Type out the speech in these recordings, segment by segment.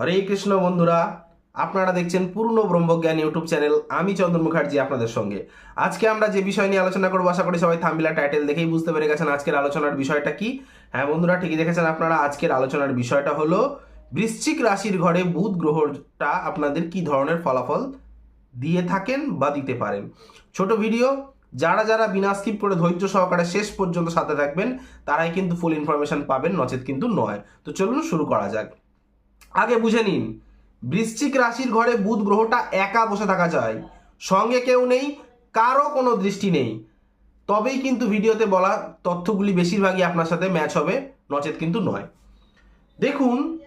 হরে কৃষ্ণ বন্ধুরা, আপনারা দেখছেন পূর্ণ ব্রহ্মজ্ঞান ইউটিউব চ্যানেল, আমি চন্দন মুখার্জি আপনাদের সঙ্গে। আজকে আমরা যে বিষয় নিয়ে আলোচনা করব, আশা করি সবাই থাম্বিলা টাইটেল দেখেই বুঝতে পেরে গেছেন আজকের আলোচনার বিষয়টা কি। হ্যাঁ বন্ধুরা, ঠিকই দেখেছেন আপনারা, আজকের আলোচনার বিষয়টা হলো, বৃশ্চিক রাশির ঘরে বুধ গ্রহটা আপনাদের কি ধরনের ফলাফল দিয়ে থাকেন বা দিতে পারেন? ছোট ভিডিও, যারা যারা বিনা স্কিপ করে ধৈর্য সহকারে শেষ পর্যন্ত সাথে থাকবেন, তারাই কিন্তু ফুল ইনফরমেশন পাবেন, নচেত কিন্তু নয়। তো চলুন শুরু করা যাক। আগে বুঝে নিন। বৃশ্চিক রাশির ঘরে বুধ গ্রহটা একা বসে থাকা যায়। সঙ্গে কেউ নেই কারও কোনো দৃষ্টি নেই। তবেই কিন্তু ভিডিওতে বলা তথ্যগুলি বেশিরভাগই আপনার সাথে ম্যাচ হবে, নচেত কিন্তু নয়। দেখুন,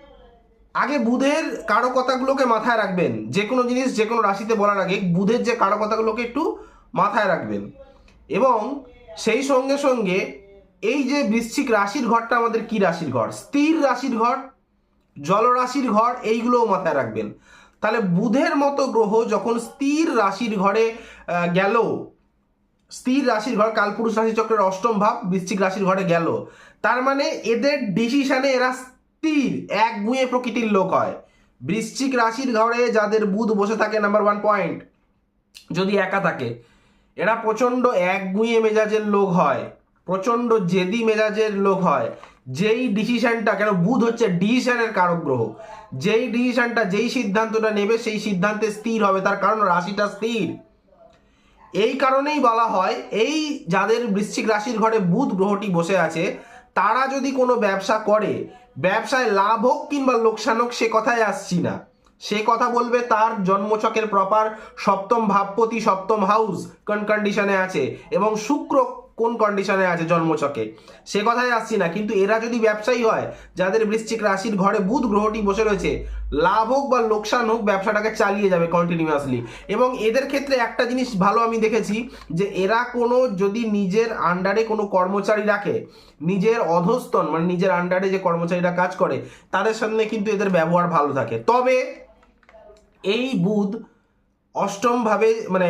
আগে বুধের কারও কথাগুলোকে মাথায় রাখবেন। যে কোনো জিনিস যে কোনো রাশিতে বলার আগে বুধের যে কারও কথাগুলোকে একটু মাথায় রাখবেন। এবং সেই সঙ্গে সঙ্গে এই যে বৃশ্চিক রাশির ঘরটা আমাদের কি রাশির ঘর? স্থির রাশির ঘর। জলরাশির ঘর এইগুলোও মাথায় রাখবেন। তাহলে বুধের মতো গ্রহ যখন স্থির রাশির ঘরে গেল, স্থির রাশির ঘর, কালপুরুষ রাশি চক্রের অষ্টম ভাব, বৃশ্চিক রাশির ঘরে গেল, তার মানে এদের ডিসিশনে এরা স্থির, এক গুঁয়ে প্রকৃতির লোক হয়। বৃশ্চিক রাশির ঘরে যাদের বুধ বসে থাকে নাম্বার ওয়ান পয়েন্ট যদি একা থাকে, এরা প্রচণ্ড এক গুঁয়ে মেজাজের লোক হয়, প্রচণ্ড জেদি মেজাজের লোক হয়। যেই ডিসিশনটা, কেন বুধ হচ্ছে ডিসিশনের কারক গ্রহ যেই ডিসিশনটা, যেই সিদ্ধান্তটা নেবে সেই সিদ্ধান্তে স্থির হবে, তার কারণ রাশিটা স্থির। এই কারণেই বলা হয়, এই যাদের বৃশ্চিক রাশির ঘরে বুধ গ্রহটি বসে আছে, তারা যদি কোনো ব্যবসা করে, ব্যবসায় লাভ হোক কিংবা লোকসান হোক, সে কথায় আসছি না। সে কথা বলবে তার জন্মচকের প্রপার সপ্তম ভাবপতি, সপ্তম হাউস কোন কন্ডিশনে আছে এবং শুক্র কোন কন্ডিশনে আছে জন্মচকে সে কথায় আসছি না। কিন্তু এরা যদি ব্যবসায়ী হয়, যাদের বৃশ্চিক রাশির ঘরে বুধ গ্রহটি বসে রয়েছে, লাভ হোক বা লোকসান হোক, ব্যবসাটাকে চালিয়ে যাবে কন্টিনিউয়াসলি এবং এদের ক্ষেত্রে একটা জিনিস ভালো আমি দেখেছি, যে এরা কোনো যদি নিজের আন্ডারে কোনো কর্মচারী রাখে, নিজের অধস্তন মানে নিজের আন্ডারে যে কর্মচারীরা কাজ করে, তাদের সামনে কিন্তু এদের ব্যবহার ভালো থাকে। তবে এই বুধ অষ্টম ভাবে মানে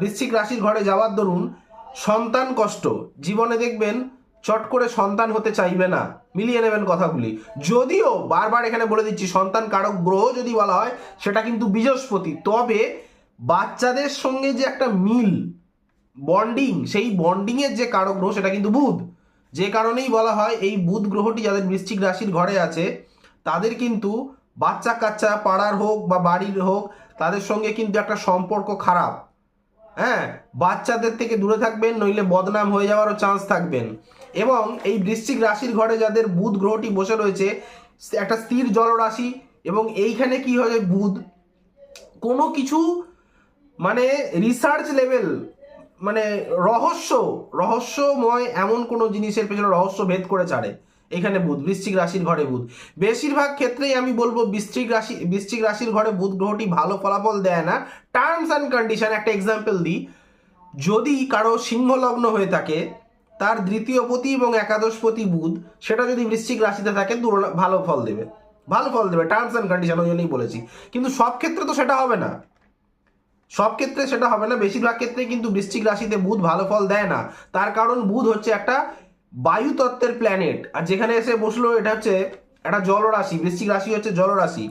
বৃশ্চিক রাশির ঘরে যাওয়ার দরুন সন্তান কষ্ট। জীবনে দেখবেন চট করে সন্তান হতে চাইবে না। মিলিয়ে নেবেন কথাগুলি। যদিও বারবার এখানে বলে দিচ্ছি, সন্তান কারক গ্রহ যদি বলা হয়, সেটা কিন্তু বৃহস্পতি। তবে বাচ্চাদের সঙ্গে যে একটা মিল, বন্ডিং, সেই বন্ডিংয়ের যে কারক গ্রহ, সেটা কিন্তু বুধ। যে কারণেই বলা হয়, এই বুধ গ্রহটি যাদের বৃশ্চিক রাশির ঘরে আছে, তাদের কিন্তু বাচ্চা কাচ্চা পাড়ার হোক বা বাড়ির হোক, তাদের সঙ্গে কিন্তু একটা সম্পর্ক খারাপ। হ্যাঁ বাচ্চাদের থেকে দূরে থাকবেন, নইলে বদনাম হয়ে যাওয়ারও চান্স থাকবেন। এবং এই বৃশ্চিক রাশির ঘরে যাদের বুধ গ্রহটি বসে রয়েছে, একটা স্থির জলরাশি এবং এইখানে কি হয় বুধ। কোনো কিছু মানে রিসার্চ লেভেল মানে রহস্য, রহস্যময় এমন কোনো জিনিসের পেছনে রহস্য ভেদ করে ছাড়ে। এখানে বুধ, বৃশ্চিক রাশির ঘরে বুধ। বেশিরভাগ ক্ষেত্রেই আমি বলব বৃশ্চিক রাশি, বৃশ্চিক রাশির ঘরে বুধ গ্রহটি ভালো ফলাফল দেয় না। টার্মস অ্যান্ড কন্ডিশন একটা এক্সাম্পল দিই। যদি কারও সিংহ লগ্ন হয়ে থাকে, তার দ্বিতীয় পতি এবং একাদশ পতি বুধ, সেটা যদি বৃশ্চিক রাশিতে থাকে, তুলনা, ভালো ফল দেবে। ভালো ফল দেবে টার্মস অ্যান্ড কন্ডিশন ওই জন্যই বলেছি। কিন্তু সব ক্ষেত্রে তো সেটা হবে না। সব ক্ষেত্রে সেটা হবে না। বেশিরভাগ ক্ষেত্রে কিন্তু বৃশ্চিক রাশিতে বুধ ভালো ফল দেয় না। তার কারণ বুধ হচ্ছে একটা বায়ু তত্ত্বের প্ল্যানেট আর যেখানে এসে বসল এটা হচ্ছে একটা জলরাশি, বৃশ্চিক রাশি হচ্ছে জলরাশি।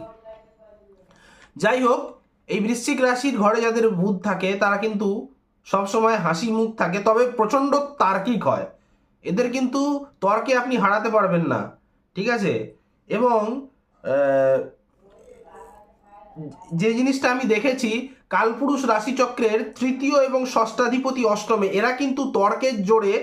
যাই হোক, এই বৃশ্চিক রাশির ঘরে যাদের বুধ থাকে, তারা কিন্তু সবসময় হাসি মুখ থাকে, তবে প্রচণ্ড তার্কিক হয়। এদের কিন্তু তর্কে আপনি হারাতে পারবেন না, ঠিক আছে? এবং যে জিনিসটা আমি দেখেছি, কালপুরুষ রাশিচক্রের তৃতীয় এবং ষষ্ঠাধিপতি অষ্টমে, এরা কিন্তু তর্কের জোরে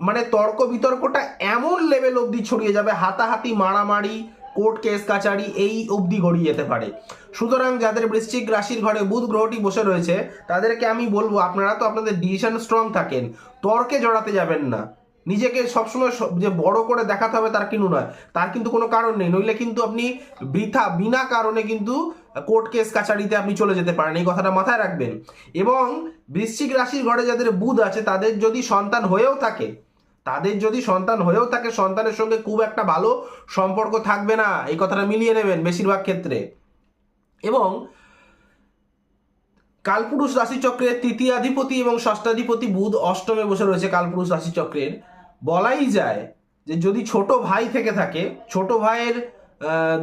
মানে তর্ক বিতর্কটা এমন লেভেল অবধি ছড়িয়ে যাবে, হাতাহাতি, মারামারি কোর্ট কেস কাচারি, এই অবধি গড়িয়ে যেতে পারে। সুতরাং যাদের বৃশ্চিক রাশির ঘরে বুধ গ্রহটি বসে রয়েছে, তাদেরকে আমি বলব, আপনারা তো আপনাদের ডিসিশন স্ট্রং থাকেন, তর্কে জড়াতে যাবেন না। নিজেকে সবসময় যে বড় করে দেখাতে হবে তার কিন্তু নয়, তার কিন্তু কোনো কারণ নেই। নইলে কিন্তু আপনি বৃথা, বিনা কারণে কিন্তু কোর্ট কেস কাছারিতে আপনি চলে যেতে পারেন। এই কথাটা মাথায় রাখবেন। এবং বৃশ্চিক রাশির ঘরে যাদের বুধ আছে, তাদের যদি সন্তান হয়েও থাকে তাদের যদি সন্তান হয়েও থাকে, সন্তানের সঙ্গে খুব একটা ভালো সম্পর্ক থাকবে না। এই কথাটা মিলিয়ে নেবেন বেশিরভাগ ক্ষেত্রে। এবং কালপুরুষ রাশিচক্রের তৃতীয়াধিপতি এবং ষষ্ঠাধিপতি বুধ অষ্টমে বসে রয়েছে কালপুরুষ রাশিচক্রের। বলাই যায় যে যদি ছোট ভাই থেকে থাকে, ছোট ভাইয়ের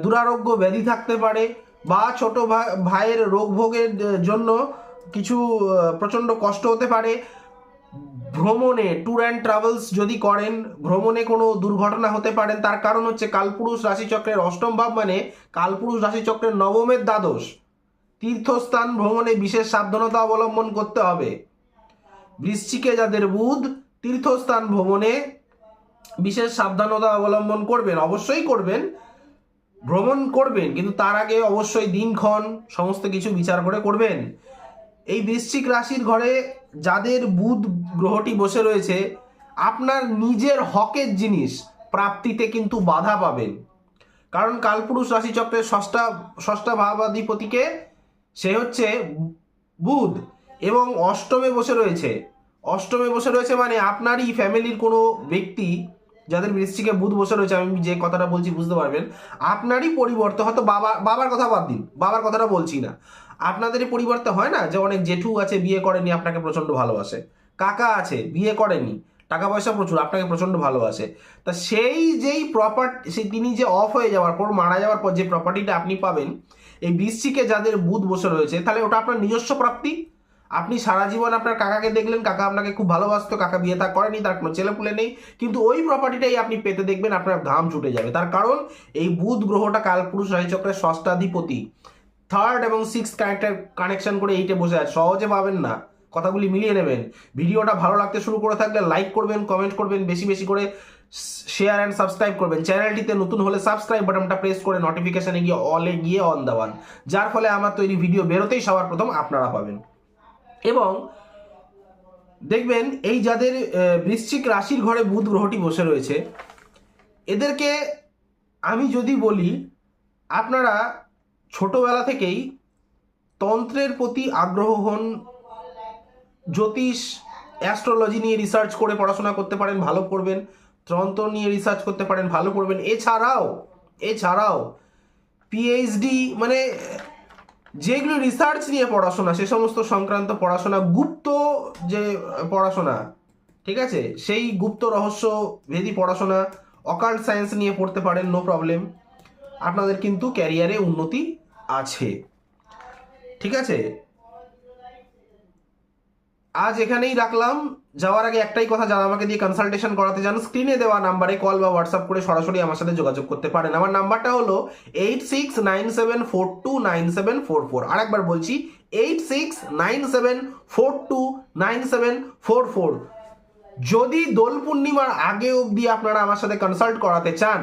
দুরারোগ্য ব্যাধি থাকতে পারে বা ছোট ভাইয়ের রোগ ভোগের জন্য কিছু প্রচণ্ড কষ্ট হতে পারে। ভ্রমণে ট্যুর অ্যান্ড ট্রাভেলস যদি করেন, ভ্রমণে কোনো দুর্ঘটনা হতে পারেন, তার কারণ হচ্ছে কালপুরুষ রাশিচক্রের অষ্টম ভাব মানে কালপুরুষ রাশিচক্রের নবমের দ্বাদশ। তীর্থস্থান ভ্রমণে বিশেষ সাবধানতা অবলম্বন করতে হবে। বৃশ্চিকে যাদের বুধ, তীর্থস্থান ভ্রমণে বিশেষ সাবধানতা অবলম্বন করবেন, অবশ্যই করবেন, ভ্রমণ করবেন, কিন্তু তার আগে অবশ্যই দিনক্ষণ সমস্ত কিছু বিচার করে করবেন। এই বৃশ্চিক রাশির ঘরে যাদের বুধ গ্রহটি বসে রয়েছে, আপনার নিজের হকের জিনিস প্রাপ্তিতে কিন্তু বাধা পাবেন। কারণ কালপুরুষ রাশিচক্রের ষষ্ঠা ষষ্ঠা ভাবাধিপতিকে সে হচ্ছে বুধ এবং অষ্টমে বসে রয়েছে। অষ্টমে বসে রয়েছে মানে আপনারই ফ্যামিলির কোনো ব্যক্তি যাদের বৃষ্টিকে বুধ বসে রয়েছে, আমি যে কথাটা বলছি বুঝতে পারবেন। আপনারই পরিবর্তে হয়তো বাবা, বাবার কথা বাদ দিন, বাবার কথাটা বলছি না। আপনাদেরই পরিবর্তে হয় না যে অনেক জেঠু আছে, বিয়ে করেনি, আপনাকে প্রচণ্ড ভালোবাসে। কাকা আছে, বিয়ে করেনি টাকা পয়সা প্রচুর, আপনাকে প্রচণ্ড ভালোবাসে। তা সেই যেই প্রপার্টি সেই তিনি যে অফ হয়ে যাওয়ার পর, মারা যাওয়ার পর যে প্রপার্টিটা আপনি পাবেন, এই বৃষ্টিকে যাদের বুধ বসে রয়েছে, তাহলে ওটা আপনার নিজস্ব প্রাপ্তি? আপনি সারা জীবন আপনার কাকাকে দেখলেন, কাকা আপনাকে খুব ভালোবাসতো, কাকা বিয়ে তা করেনি, তার কোনো ছেলেপুলে নেই, কিন্তু ওই প্রপার্টিটাই আপনি পেতে দেখবেন, আপনার ঘাম ছুটে যাবে। তার কারণ, এই বুধ গ্রহটা কালপুরুষ রাশিচক্রের ষষ্ঠাধিপতি। থার্ড এবং সিক্স কানেক্টার কানেকশন করে এইটে বসে আছে। সহজে পাবেন না। কথাগুলি মিলিয়ে নেবেন। ভিডিওটা ভালো লাগতে শুরু করে থাকলে লাইক করবেন কমেন্ট করবেন, বেশি বেশি করে শেয়ার অ্যান্ড সাবস্ক্রাইব করবেন। চ্যানেলটিতে নতুন হলে সাবস্ক্রাইব বাটনটা প্রেস করে নোটিফিকেশানে গিয়ে অলে গিয়ে অন দেওয়ান যার ফলে আমার তৈরি ভিডিও বেরোতেই সবার প্রথম আপনারা পাবেন। এবং দেখবেন এই যাদের বৃশ্চিক রাশির ঘরে বুধ গ্রহটি বসে রয়েছে, এদেরকে আমি যদি বলি, আপনারা ছোটোবেলা থেকেই তন্ত্রের প্রতি আগ্রহ হন, জ্যোতিষ, অ্যাস্ট্রোলজি নিয়ে রিসার্চ করে পড়াশোনা করতে পারেন, ভালো করবেন তন্ত্র নিয়ে রিসার্চ করতে পারেন, ভালো করবেন এছাড়াও এছাড়াও, পিএইচডি মানে যেগুলো রিসার্চ নিয়ে পড়াশোনা, সে সমস্ত সংক্রান্ত পড়াশোনা, গুপ্ত যে পড়াশোনা, ঠিক আছে? সেই গুপ্ত রহস্য ভেদি পড়াশোনা অকার্ড সায়েন্স নিয়ে পড়তে পারেন নো প্রবলেম আপনাদের কিন্তু ক্যারিয়ারে উন্নতি আছে। ঠিক আছে? আজ এখানেই রাখলাম। যাওয়ার আগে একটাই কথা যারা আমাকে দিয়ে কনসালটেশন করাতে চান স্ক্রিনে দেওয়া নাম্বারে কল বা হোয়াটসঅ্যাপ করে সরাসরি আমার সাথে যোগাযোগ করতে পারেন। আমার নাম্বারটা হলো eight six nine seven four two nine seven four four আরেকবার বলছি eight six nine seven four two nine seven four four যদি দোল পূর্ণিমার আগে অবধি আপনারা আমার সাথে কনসাল্ট করাতে চান,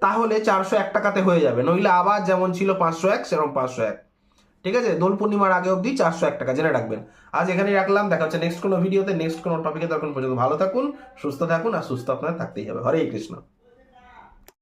তাহলে চারশো এক টাকাতে হয়ে যাবে। নইলে আবার যেমন ছিল পাঁচশো এক, সেরকম পাঁচশো এক। ঠিক আছে? দোল পূর্ণিমার আগে অবধি চারশো এক টাকা, জেনে রাখবেন। আজ এখানেই রাখলাম, দেখা হচ্ছে নেক্সট কোনো ভিডিওতে নেক্সট কোনো টপিকে তখন পর্যন্ত ভালো থাকুন, সুস্থ থাকুন, আর সুস্থ আপনার থাকতেই হবে। হরে কৃষ্ণ।